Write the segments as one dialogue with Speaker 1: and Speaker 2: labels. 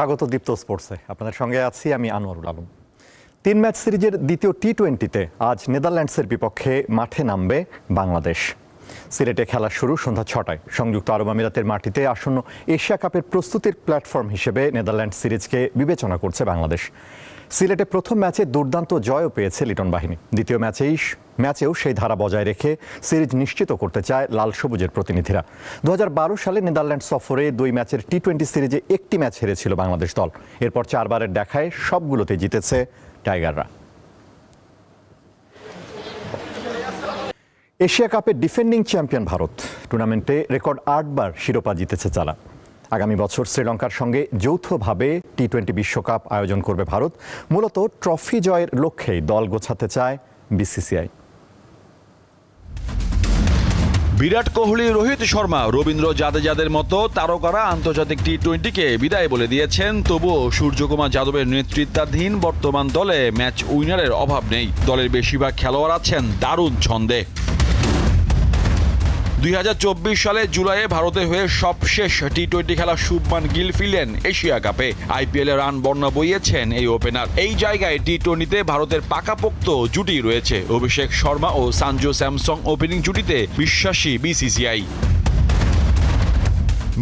Speaker 1: স্বাগত দীপ্ত স্পোর্টসে। আপনাদের সঙ্গে আছি আমি আনোয়ারুল আলম। তিন ম্যাচ সিরিজের দ্বিতীয় টি টোয়েন্টিতে আজ নেদারল্যান্ডসের বিপক্ষে মাঠে নামবে বাংলাদেশ। সিলেটে খেলা শুরু সন্ধ্যা ছটায়। সংযুক্ত আরব আমিরাতের মাটিতে আসন্ন এশিয়া কাপের প্রস্তুতির প্ল্যাটফর্ম হিসেবে নেদারল্যান্ড সিরিজকে বিবেচনা করছে বাংলাদেশ। সিলেটে প্রথম ম্যাচে দুর্দান্ত জয়ও পেয়েছে লিটন বাহিনী। দ্বিতীয় ম্যাচেই ম্যাচেও সেই ধারা বজায় রেখে সিরিজ নিশ্চিত করতে চায় লাল সবুজের প্রতিনিধিরা। দু হাজার বারো সালে নেদারল্যান্ড সফরে দুই ম্যাচের টি টোয়েন্টি সিরিজে একটি ম্যাচ হেরেছিল বাংলাদেশ দল। এরপর চারবারের দেখায় সবগুলোতে জিতেছে টাইগাররা। এশিয়া কাপের ডিফেন্ডিং চ্যাম্পিয়ন ভারত। টুর্নামেন্টে রেকর্ড আটবার শিরোপা জিতেছে তারা আগামী বছর শ্রীলঙ্কার সঙ্গে যৌথভাবে টি টোয়েন্টি বিশ্বকাপ আয়োজন করবে ভারত। মূলত ট্রফি জয়ের লক্ষ্যেই দল গোছাতে চায় বিসিসিআই।
Speaker 2: বিরাট কোহলি, রোহিত শর্মা, রবীন্দ্র জাদেজাদের মতো তারকারা আন্তর্জাতিক টি টোয়েন্টিকে বিদায় বলে দিয়েছেন। তবুও সূর্যকুমার যাদবের নেতৃত্বাধীন বর্তমান দলে ম্যাচ উইনারের অভাব নেই। দলের বেশিরভাগ খেলোয়াড় আছেন দারুণ ছন্দে। দুই সালে জুলাইয়ে ভারতে হয়ে সবশেষ টি টোয়েন্টি খেলা শুভমান গিল ফিরলেন এশিয়া কাপে। আইপিএলে রান বন্যা বইয়েছেন এই ওপেনার। এই জায়গায় টি টোয়েন্টিতে ভারতের পাকাপোক্ত জুটি রয়েছে। অভিষেক শর্মা ও সানজু স্যামসং ওপেনিং জুটিতে বিশ্বাসী বিসিসিআই।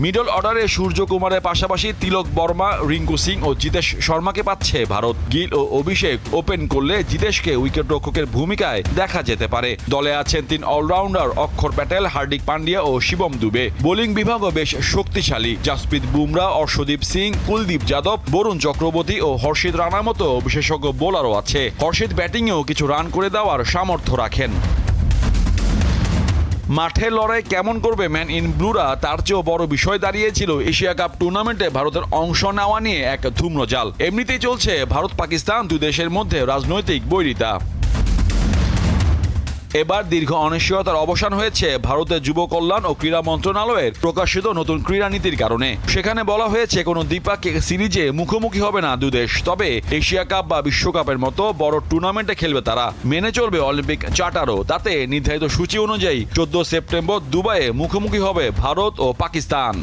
Speaker 2: মিডল অর্ডারে সূর্যকুমারের পাশাপাশি তিলক বর্মা, রিঙ্কু সিং ও জিতেশ শর্মাকে পাচ্ছে ভারত গিল ও অভিষেক ওপেন করলে জিতেশকে উইকেটরক্ষকের ভূমিকায় দেখা যেতে পারে। দলে আছেন তিন অলরাউন্ডার অক্ষর প্যাটেল, হার্দিক পান্ডিয়া ও শিবম দুবে। বোলিং বিভাগও বেশ শক্তিশালী। জাসপ্রীত বুমরা, অর্শদীপ সিং, কুলদীপ যাদব, বরুণ চক্রবর্তী ও হর্ষিত রানার মতো বিশেষজ্ঞ বোলারও আছে। হর্ষিত ব্যাটিংয়েও কিছু রান করে দেওয়ার সামর্থ্য রাখেন। মাঠের লড়াই কেমন করবে ম্যান ইন ব্লুরা? তার চেয়েও বড় বিষয় দাঁড়িয়েছিল এশিয়া কাপ টুর্নামেন্টে ভারতের অংশ নেওয়া নিয়ে এক ধূম্রজাল। এমনিতেই চলছে ভারত পাকিস্তান দুই দেশের মধ্যে রাজনৈতিক বৈরিতা। এবার দীর্ঘ অনিশ্চয়তার অবসান হয়েছে ভারতের যুব কল্যাণ ও ক্রীড়া মন্ত্রণালয়ের প্রকাশিত নতুন ক্রীড়া নীতির কারণে। সেখানে বলা হয়েছে, কোনো দ্বিপাক্ষিক সিরিজে মুখোমুখি হবে না দুদেশ তবে এশিয়া কাপ বা বিশ্বকাপের মতো বড় টুর্নামেন্টে খেলবে তারা। মেনে চলবে অলিম্পিক চার্টারও। তাতে নির্ধারিত সূচি অনুযায়ী চোদ্দ সেপ্টেম্বর দুবাইয়ে মুখোমুখি হবে ভারত ও পাকিস্তান।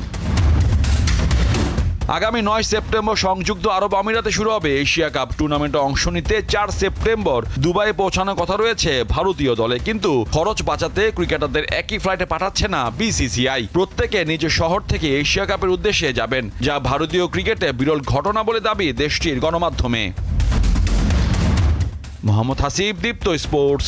Speaker 2: আগামী নয় সেপ্টেম্বর সংযুক্ত আরব আমিরাতে শুরু হবে এশিয়া কাপ টুর্নামেন্টে অংশ নিতে চার সেপ্টেম্বর দুবাই পৌঁছানোর কথা রয়েছে ভারতীয় দলে। কিন্তু খরচ বাঁচাতে ক্রিকেটারদের একই ফ্লাইটে পাঠাচ্ছে না বিসিসিআই। প্রত্যেকে নিজ শহর থেকে এশিয়া কাপের উদ্দেশ্যে যাবেন, যা ভারতীয় ক্রিকেটে বিরল ঘটনা বলে দাবি দেশটির গণমাধ্যমে। মোহাম্মদ হাসিব, দীপ্ত স্পোর্টস।